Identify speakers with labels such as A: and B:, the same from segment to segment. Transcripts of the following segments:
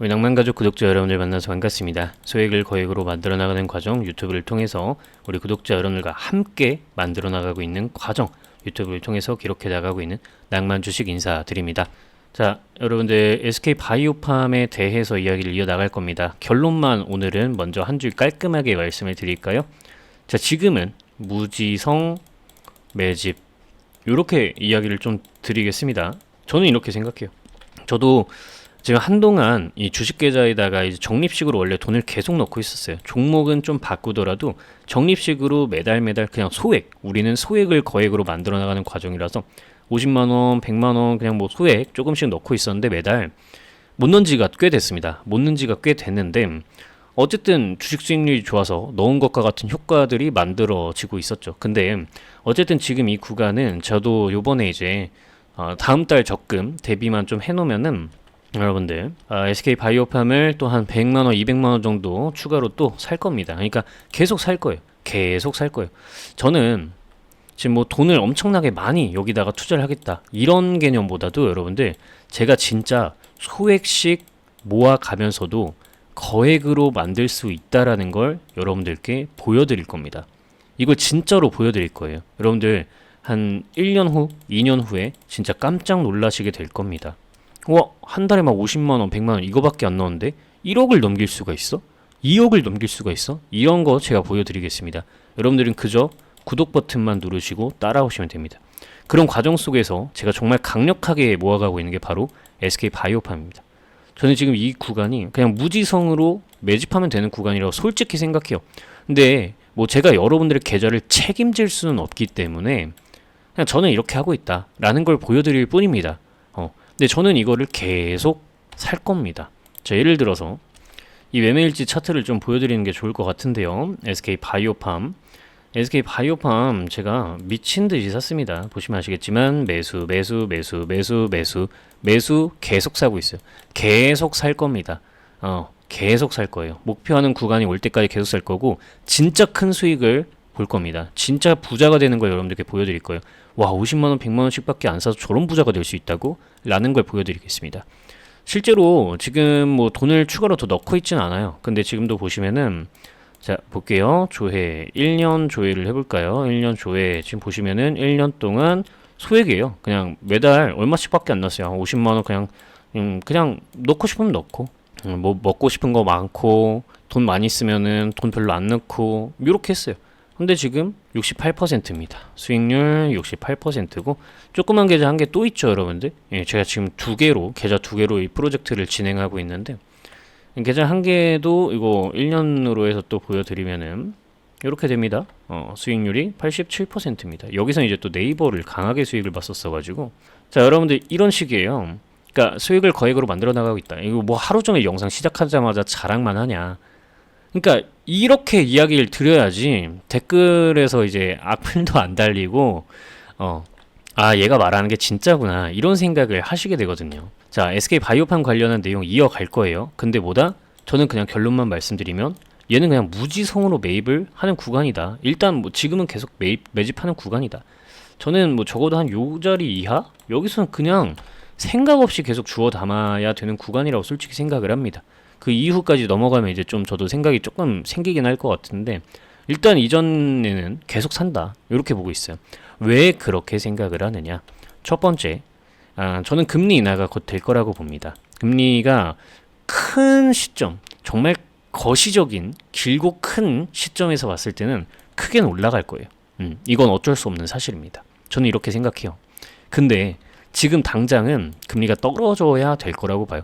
A: 우리 낭만가족 구독자 여러분들 만나서 반갑습니다. 소액을 거액으로 만들어 나가는 과정 유튜브를 통해서 우리 구독자 여러분들과 함께 만들어 나가고 있는 과정 유튜브를 통해서 기록해 나가고 있는 낭만 주식 인사드립니다. 자, 여러분들 SK 바이오팜에 대해서 이야기를 이어 나갈 겁니다. 결론만 오늘은 먼저 한 줄 깔끔하게 말씀을 드릴까요? 자, 지금은 무지성 매집 이렇게 이야기를 좀 드리겠습니다. 저는 이렇게 생각해요. 저도 지금 한동안 이 주식 계좌에다가 이제 적립식으로 원래 돈을 계속 넣고 있었어요. 종목은 좀 바꾸더라도 적립식으로 매달 매달 그냥 소액, 우리는 소액을 거액으로 만들어 나가는 과정이라서 50만 원, 100만 원 그냥 뭐 소액 조금씩 넣고 있었는데 매달 못 넣은 지가 꽤 됐습니다. 못 넣은 지가 꽤 됐는데 어쨌든 주식 수익률이 좋아서 넣은 것과 같은 효과들이 만들어지고 있었죠. 근데 어쨌든 지금 이 구간은 저도 요번에 이제 어, 다음 달 적금 대비만 좀 해놓으면은 여러분들 아, SK 바이오팜을 또 한 100만 원, 200만 원 정도 추가로 또 살 겁니다. 그러니까 계속 살 거예요. 계속 살 거예요. 저는 지금 뭐 돈을 엄청나게 많이 여기다가 투자를 하겠다 이런 개념보다도 여러분들 제가 진짜 소액씩 모아 가면서도 거액으로 만들 수 있다라는 걸 여러분들께 보여드릴 겁니다. 이걸 진짜로 보여드릴 거예요. 여러분들 한 1년 후, 2년 후에 진짜 깜짝 놀라시게 될 겁니다. 와, 한 달에 막 50만 원, 100만 원 이거밖에 안 넣었는데 1억을 넘길 수가 있어? 2억을 넘길 수가 있어? 이런 거 제가 보여드리겠습니다. 여러분들은 그저 구독 버튼만 누르시고 따라오시면 됩니다. 그런 과정 속에서 제가 정말 강력하게 모아가고 있는 게 바로 SK 바이오팜입니다. 저는 지금 이 구간이 그냥 무지성으로 매집하면 되는 구간이라고 솔직히 생각해요. 근데 뭐 제가 여러분들의 계좌를 책임질 수는 없기 때문에 그냥 저는 이렇게 하고 있다라는 걸 보여드릴 뿐입니다. 어, 근데 저는 이거를 계속 살 겁니다. 자, 예를 들어서 이 매매일지 차트를 좀 보여드리는 게 좋을 것 같은데요. SK 바이오팜. SK 바이오팜 제가 미친 듯이 샀습니다. 보시면 아시겠지만 매수, 매수, 매수, 매수, 매수, 매수 계속 사고 있어요. 계속 살 겁니다. 어, 계속 살 거예요. 목표하는 구간이 올 때까지 계속 살 거고 진짜 큰 수익을 볼 겁니다. 진짜 부자가 되는 걸 여러분들께 보여드릴 거예요. 와, 50만 원, 100만 원씩밖에 안 사서 저런 부자가 될 수 있다고? 라는 걸 보여드리겠습니다. 실제로 지금 뭐 돈을 추가로 더 넣고 있진 않아요. 근데 지금도 보시면은 자, 볼게요. 조회. 1년 조회를 해볼까요? 1년 조회. 지금 보시면은 1년 동안 소액이에요. 그냥 매달 얼마씩밖에 안 넣었어요. 한 50만 원 그냥, 음, 그냥 넣고 싶으면 넣고, 음, 뭐 먹고 싶은 거 많고, 돈 많이 쓰면은 돈 별로 안 넣고, 이렇게 했어요. 근데 지금 68%입니다. 수익률 68%고, 조그만 계좌 한 개 또 있죠, 여러분들? 예, 제가 지금 두 개로, 계좌 두 개로 이 프로젝트를 진행하고 있는데, 계좌 한 개도 이거 1년으로 해서 또 보여드리면은 이렇게 됩니다. 어, 수익률이 87%입니다. 여기서 이제 또 네이버를 강하게 수익을 봤었어가지고 자 여러분들 이런 식이에요. 그러니까 수익을 거액으로 만들어 나가고 있다. 이거 뭐 하루 종일 영상 시작하자마자 자랑만 하냐? 그러니까 이렇게 이야기를 드려야지 댓글에서 이제 악플도 안 달리고 어. 아, 얘가 말하는 게 진짜구나. 이런 생각을 하시게 되거든요. 자, SK 바이오팜 관련한 내용 이어갈 거예요. 근데 뭐다? 저는 그냥 결론만 말씀드리면 얘는 그냥 무지성으로 매입을 하는 구간이다. 일단 뭐 지금은 계속 매입 매집하는 구간이다. 저는 뭐 적어도 한 요 자리 이하 여기서는 그냥 생각 없이 계속 주워 담아야 되는 구간이라고 솔직히 생각을 합니다. 그 이후까지 넘어가면 이제 좀 저도 생각이 조금 생기긴 할 것 같은데 일단 이전에는 계속 산다 이렇게 보고 있어요. 왜 그렇게 생각을 하느냐? 첫 번째, 아, 저는 금리 인하가 곧 될 거라고 봅니다. 금리가 큰 시점, 정말 거시적인 길고 큰 시점에서 봤을 때는 크게는 올라갈 거예요. 음, 이건 어쩔 수 없는 사실입니다. 저는 이렇게 생각해요. 근데 지금 당장은 금리가 떨어져야 될 거라고 봐요.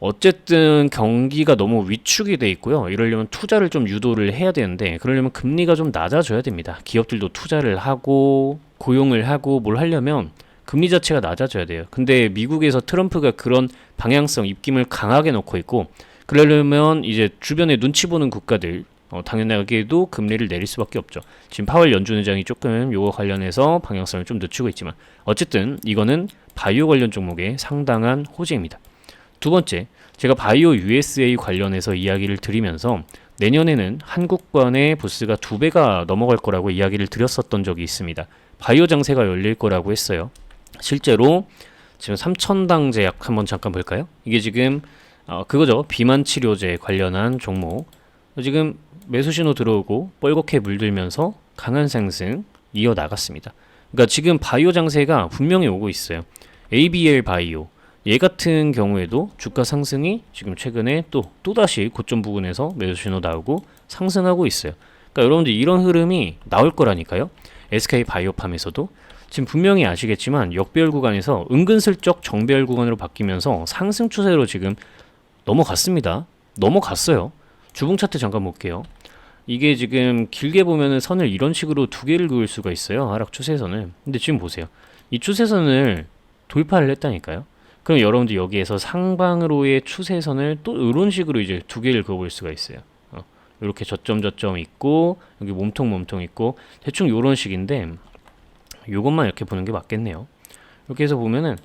A: 어쨌든 경기가 너무 위축이 돼 있고요. 이러려면 투자를 좀 유도를 해야 되는데 그러려면 금리가 좀 낮아져야 됩니다. 기업들도 투자를 하고 고용을 하고 뭘 하려면 금리 자체가 낮아져야 돼요. 근데 미국에서 트럼프가 그런 방향성 입김을 강하게 놓고 있고 그러려면 이제 주변에 눈치 보는 국가들 어, 당연하게도 금리를 내릴 수밖에 없죠. 지금 파월 연준 의장이 조금 요거 관련해서 방향성을 좀 늦추고 있지만 어쨌든 이거는 바이오 관련 종목의 상당한 호재입니다. 두 번째, 제가 바이오 USA 관련해서 이야기를 드리면서 내년에는 한국관의 부스가 두 배가 넘어갈 거라고 이야기를 드렸었던 적이 있습니다. 바이오 장세가 열릴 거라고 했어요. 실제로 지금 3천당 제약 한번 잠깐 볼까요? 이게 지금 어, 그거죠. 비만 치료제 관련한 종목. 지금 매수 신호 들어오고 뻘겋게 물들면서 강한 상승 이어 나갔습니다. 그러니까 지금 바이오 장세가 분명히 오고 있어요. ABL 바이오 얘 같은 경우에도 주가 상승이 지금 최근에 또 또다시 고점 부근에서 매수 신호 나오고 상승하고 있어요. 그러니까 여러분들 이런 흐름이 나올 거라니까요. SK 바이오팜에서도 지금 분명히 아시겠지만 역배열 구간에서 은근슬쩍 정배열 구간으로 바뀌면서 상승 추세로 지금 넘어갔습니다. 넘어갔어요. 주봉 차트 잠깐 볼게요. 이게 지금 길게 보면은 선을 이런 식으로 두 개를 그을 수가 있어요. 하락 추세선을. 근데 지금 보세요. 이 추세선을 돌파를 했다니까요. 그럼 여러분들 여기에서 상방으로의 추세선을 또 이런 식으로 이제 두 개를 그어볼 수가 있어요. 어, 이렇게 저점 저점 있고 여기 몸통 몸통 있고 대충 이런 식인데 요것만 이렇게 보는 게 맞겠네요. 이렇게 해서 보면은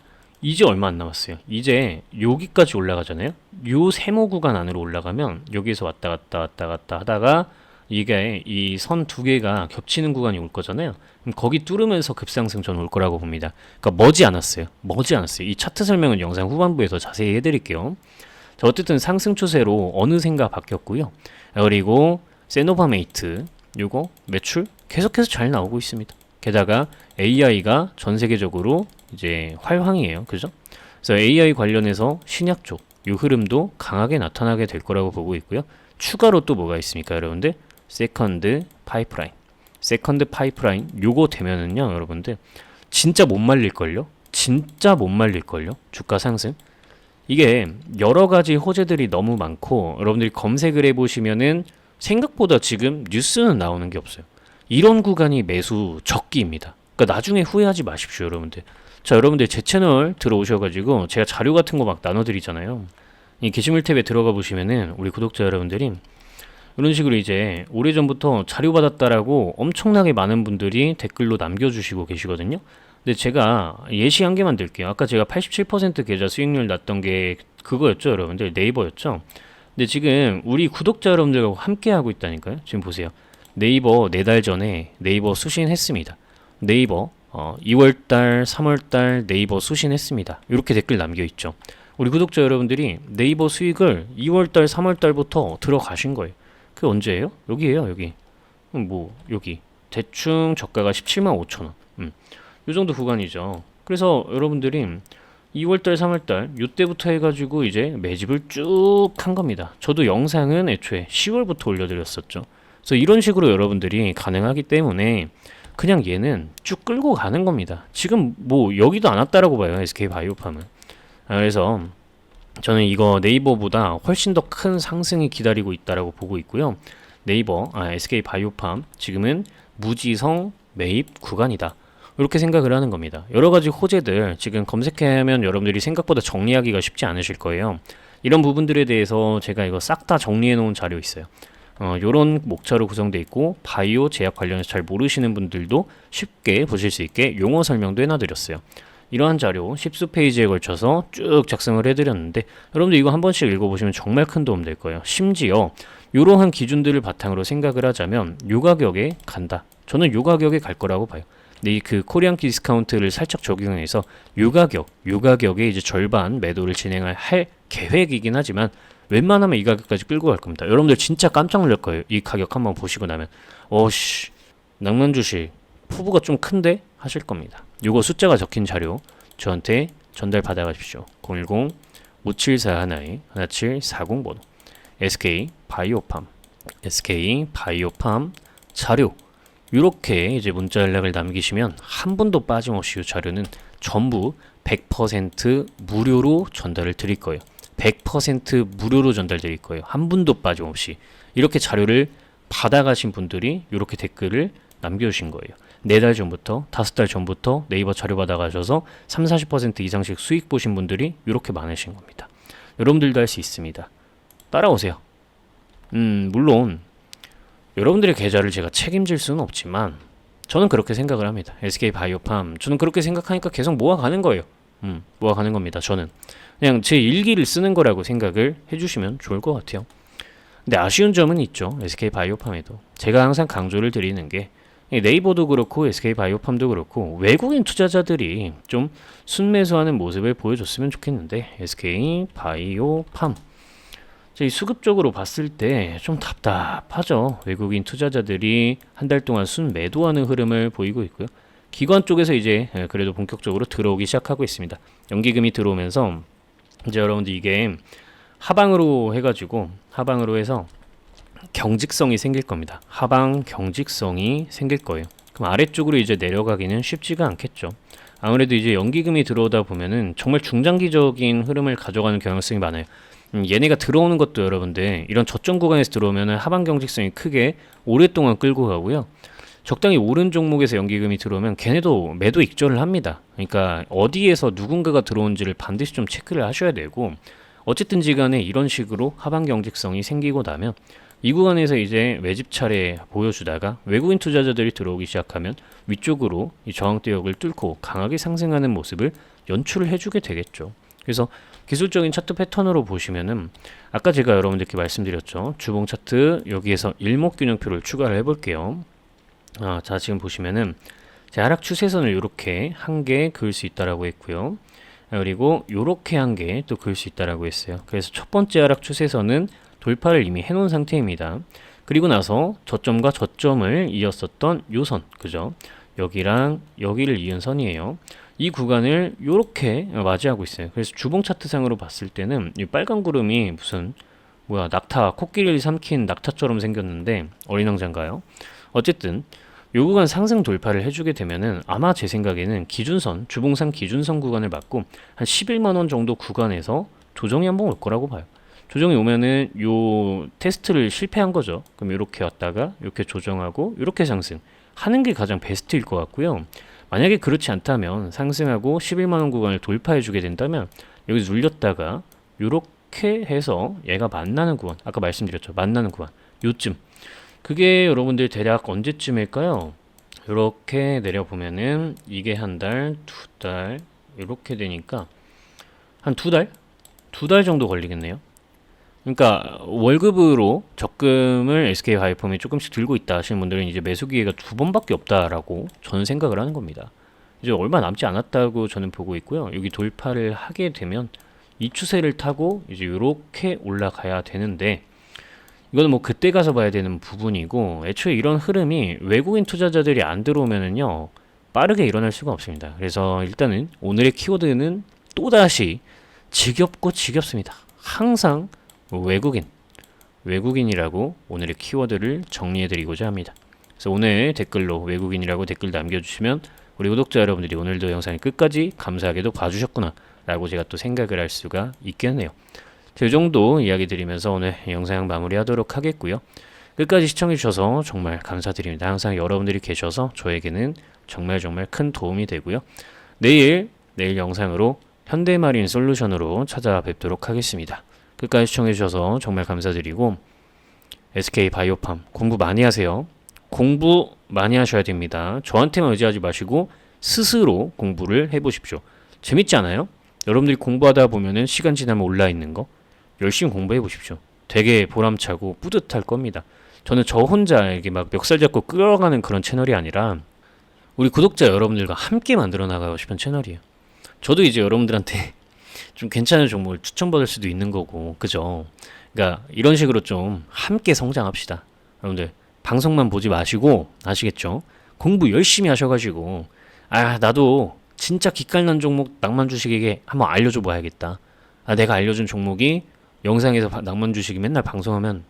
A: 이제 얼마 안 남았어요. 이제 여기까지 올라가잖아요. 요 세모 구간 안으로 올라가면 여기에서 왔다 갔다 왔다 갔다 하다가 이게 이 선 두 개가 겹치는 구간이 올 거잖아요. 그럼 거기 뚫으면서 급상승 저는 올 거라고 봅니다. 그러니까 머지 않았어요. 머지 않았어요. 이 차트 설명은 영상 후반부에서 자세히 해드릴게요. 자, 어쨌든 상승 추세로 어느샌가 바뀌었고요. 그리고 세노바메이트 요거 매출 계속해서 잘 나오고 있습니다. 게다가 AI가 전 세계적으로 이제 활황이에요. 그죠? 그래서 AI 관련해서 신약 쪽요 흐름도 강하게 나타나게 될 거라고 보고 있고요. 추가로 또 뭐가 있습니까, 여러분들? 세컨드 파이프라인. 세컨드 파이프라인 요거 되면은요, 여러분들 진짜 못 말릴 걸요. 진짜 못 말릴 걸요. 주가 상승. 이게 여러 가지 호재들이 너무 많고 여러분들이 검색을 해 보시면은 생각보다 지금 뉴스는 나오는 게 없어요. 이런 구간이 매수 적기입니다. 그러니까 나중에 후회하지 마십시오, 여러분들. 자, 여러분들 제 채널 들어오셔가지고 제가 자료 같은 거 막 나눠드리잖아요. 이 게시물 탭에 들어가 보시면은 우리 구독자 여러분들이 이런 식으로 이제 오래전부터 자료 받았다라고 엄청나게 많은 분들이 댓글로 남겨주시고 계시거든요. 근데 제가 예시 한 개 만 들게요. 아까 제가 87% 계좌 수익률 났던 게 그거였죠, 여러분들. 네이버였죠. 근데 지금 우리 구독자 여러분들과 함께 하고 있다니까요. 지금 보세요. 네이버 네 달 전에 네이버 수신했습니다. 네이버 어, 2월달, 3월달 네이버 수신했습니다. 이렇게 댓글 남겨 있죠. 우리 구독자 여러분들이 네이버 수익을 2월달, 3월달부터 들어가신 거예요. 그게 언제예요? 여기에요, 여기. 음, 뭐 여기 대충 저가가 17만 5천 원. 음, 요 정도 구간이죠. 그래서 여러분들이 2월달, 3월달 요때부터 해가지고 이제 매집을 쭉 한 겁니다. 저도 영상은 애초에 10월부터 올려드렸었죠. 그래서 이런 식으로 여러분들이 가능하기 때문에 그냥 얘는 쭉 끌고 가는 겁니다. 지금 뭐 여기도 안 왔다라고 봐요. SK 바이오팜은. 아, 그래서 저는 이거 네이버보다 훨씬 더 큰 상승이 기다리고 있다라고 보고 있고요. 네이버, 아, SK 바이오팜 지금은 무지성 매입 구간이다. 이렇게 생각을 하는 겁니다. 여러 가지 호재들 지금 검색하면 여러분들이 생각보다 정리하기가 쉽지 않으실 거예요. 이런 부분들에 대해서 제가 이거 싹 다 정리해 놓은 자료 있어요. 어, 요런 목차로 구성되어 있고 바이오 제약 관련해서 잘 모르시는 분들도 쉽게 보실 수 있게 용어 설명도 해놔드렸어요. 이러한 자료 10수 페이지에 걸쳐서 쭉 작성을 해드렸는데 여러분들 이거 한 번씩 읽어보시면 정말 큰 도움 될 거예요. 심지어 이러한 기준들을 바탕으로 생각을 하자면 요 가격에 간다. 저는 요 가격에 갈 거라고 봐요. 근데 이 그 코리안 디스카운트를 살짝 적용해서 요 가격, 요 가격에 이제 절반 매도를 진행할 할 계획이긴 하지만 웬만하면 이 가격까지 끌고 갈 겁니다. 여러분들 진짜 깜짝 놀랄 거예요. 이 가격 한번 보시고 나면 어씨 낭만 주식 포부가 좀 큰데 하실 겁니다. 요거 숫자가 적힌 자료 저한테 전달 받아 가십시오. 010 5741 1740 번호 SK 바이오팜 SK 바이오팜 자료 이렇게 이제 문자 연락을 남기시면 한 분도 빠짐없이 이 자료는 전부 100% 무료로 전달을 드릴 거예요. 100% 무료로 전달드릴 거예요. 한 분도 빠짐없이 이렇게 자료를 받아가신 분들이 이렇게 댓글을 남겨주신 거예요. 네 달 전부터 다섯 달 전부터 네이버 자료 받아가셔서 3, 40% 이상씩 수익 보신 분들이 이렇게 많으신 겁니다. 여러분들도 할 수 있습니다. 따라오세요. 음, 물론 여러분들의 계좌를 제가 책임질 수는 없지만 저는 그렇게 생각을 합니다. SK 바이오팜 저는 그렇게 생각하니까 계속 모아가는 거예요. 음, 모아가는 겁니다. 저는 그냥 제 일기를 쓰는 거라고 생각을 해주시면 좋을 것 같아요. 근데 아쉬운 점은 있죠. SK 바이오팜에도 제가 항상 강조를 드리는 게 네이버도 그렇고 SK 바이오팜도 그렇고 외국인 투자자들이 좀 순매수하는 모습을 보여줬으면 좋겠는데 SK 바이오팜 자, 이 수급적으로 봤을 때 좀 답답하죠. 외국인 투자자들이 한 달 동안 순 매도하는 흐름을 보이고 있고요. 기관 쪽에서 이제 예, 그래도 본격적으로 들어오기 시작하고 있습니다. 연기금이 들어오면서 이제 여러분들 이게 하방으로 해가지고 하방으로 해서 경직성이 생길 겁니다. 하방 경직성이 생길 거예요. 그럼 아래쪽으로 이제 내려가기는 쉽지가 않겠죠. 아무래도 이제 연기금이 들어오다 보면은 정말 중장기적인 흐름을 가져가는 경향성이 많아요. 음, 얘네가 들어오는 것도 여러분들 이런 저점 구간에서 들어오면은 하방 경직성이 크게 오랫동안 끌고 가고요. 적당히 오른 종목에서 연기금이 들어오면 걔네도 매도 익절을 합니다. 그러니까 어디에서 누군가가 들어온지를 반드시 좀 체크를 하셔야 되고 어쨌든지 간에 이런 식으로 하방 경직성이 생기고 나면 이 구간에서 이제 외집 차례 보여주다가 외국인 투자자들이 들어오기 시작하면 위쪽으로 이 저항대역을 뚫고 강하게 상승하는 모습을 연출을 해주게 되겠죠. 그래서 기술적인 차트 패턴으로 보시면은 아까 제가 여러분들께 말씀드렸죠. 주봉 차트 여기에서 일목균형표를 추가를 해볼게요. 아, 자 지금 보시면은 제 하락 추세선을 이렇게 한 개 그을 수 있다라고 했고요. 아, 그리고 요렇게 한 개 또 그을 수 있다라고 했어요. 그래서 첫 번째 하락 추세선은 돌파를 이미 해놓은 상태입니다. 그리고 나서 저점과 저점을 이었었던 요선, 그죠? 여기랑 여기를 이은 선이에요. 이 구간을 이렇게 맞이하고 있어요. 그래서 주봉 차트상으로 봤을 때는 이 빨간 구름이 무슨 뭐야 낙타 코끼리를 삼킨 낙타처럼 생겼는데 어린 왕자인가요? 어쨌든 요 구간 상승 돌파를 해주게 되면은 아마 제 생각에는 기준선 주봉상 기준선 구간을 맞고 한 11만 원 정도 구간에서 조정이 한번 올 거라고 봐요. 조정이 오면은 요 테스트를 실패한 거죠. 그럼 이렇게 왔다가 이렇게 조정하고 이렇게 상승 하는 게 가장 베스트일 것 같고요. 만약에 그렇지 않다면 상승하고 11만 원 구간을 돌파해 주게 된다면 여기서 눌렸다가 이렇게 해서 얘가 만나는 구간 아까 말씀드렸죠. 만나는 구간 요쯤 그게 여러분들 대략 언제쯤일까요? 이렇게 내려보면은 이게 한 달, 두 달 이렇게 되니까 한 두 달? 두 달 정도 걸리겠네요. 그러니까 월급으로 적금을 SK 하이펌이 조금씩 들고 있다 하시는 분들은 이제 매수 기회가 두 번밖에 없다라고 저는 생각을 하는 겁니다. 이제 얼마 남지 않았다고 저는 보고 있고요. 여기 돌파를 하게 되면 이 추세를 타고 이제 이렇게 올라가야 되는데 이거는 뭐 그때 가서 봐야 되는 부분이고 애초에 이런 흐름이 외국인 투자자들이 안 들어오면은요 빠르게 일어날 수가 없습니다. 그래서 일단은 오늘의 키워드는 또다시 지겹고 지겹습니다. 항상 외국인, 외국인이라고 오늘의 키워드를 정리해드리고자 합니다. 그래서 오늘 댓글로 외국인이라고 댓글 남겨주시면 우리 구독자 여러분들이 오늘도 영상을 끝까지 감사하게도 봐주셨구나 라고 제가 또 생각을 할 수가 있겠네요. 이 정도 이야기 드리면서 오늘 영상 마무리하도록 하겠고요. 끝까지 시청해주셔서 정말 감사드립니다. 항상 여러분들이 계셔서 저에게는 정말 정말 큰 도움이 되고요. 내일, 내일 영상으로 현대마린 솔루션으로 찾아뵙도록 하겠습니다. 끝까지 시청해 주셔서 정말 감사드리고 SK 바이오팜 공부 많이 하세요. 공부 많이 하셔야 됩니다. 저한테만 의지하지 마시고 스스로 공부를 해 보십시오. 재밌지 않아요? 여러분들이 공부하다 보면은 시간 지나면 올라 있는 거 열심히 공부해 보십시오. 되게 보람차고 뿌듯할 겁니다. 저는 저 혼자 이게 막 멱살 잡고 끌어가는 그런 채널이 아니라 우리 구독자 여러분들과 함께 만들어 나가고 싶은 채널이에요. 저도 이제 여러분들한테 좀 괜찮은 종목을 추천받을 수도 있는 거고, 그죠? 그러니까 이런 식으로 좀 함께 성장합시다. 여러분들 방송만 보지 마시고 아시겠죠? 공부 열심히 하셔가지고 아 나도 진짜 기깔난 종목 낭만 주식에게 한번 알려줘 봐야겠다. 아 내가 알려준 종목이 영상에서 바- 낭만 주식이 맨날 방송하면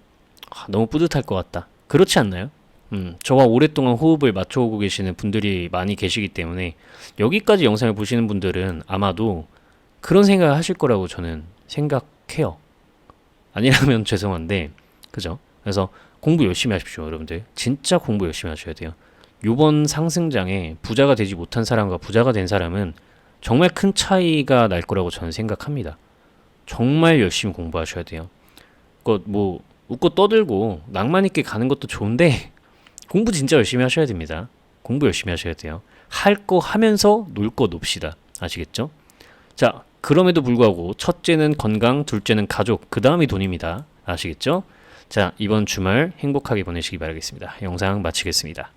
A: 아, 너무 뿌듯할 것 같다. 그렇지 않나요? 음, 저와 오랫동안 호흡을 맞춰오고 계시는 분들이 많이 계시기 때문에 여기까지 영상을 보시는 분들은 아마도 그런 생각을 하실 거라고 저는 생각해요. 아니라면 죄송한데, 그죠? 그래서 공부 열심히 하십시오, 여러분들. 진짜 공부 열심히 하셔야 돼요. 요번 상승장에 부자가 되지 못한 사람과 부자가 된 사람은 정말 큰 차이가 날 거라고 저는 생각합니다. 정말 열심히 공부하셔야 돼요. 그뭐 웃고 떠들고 낭만 있게 가는 것도 좋은데 공부 진짜 열심히 하셔야 됩니다. 공부 열심히 하셔야 돼요. 할 거 하면서 놀 거 놉시다. 아시겠죠? 자, 그럼에도 불구하고 첫째는 건강, 둘째는 가족, 그 다음이 돈입니다. 아시겠죠? 자, 이번 주말 행복하게 보내시기 바라겠습니다. 영상 마치겠습니다.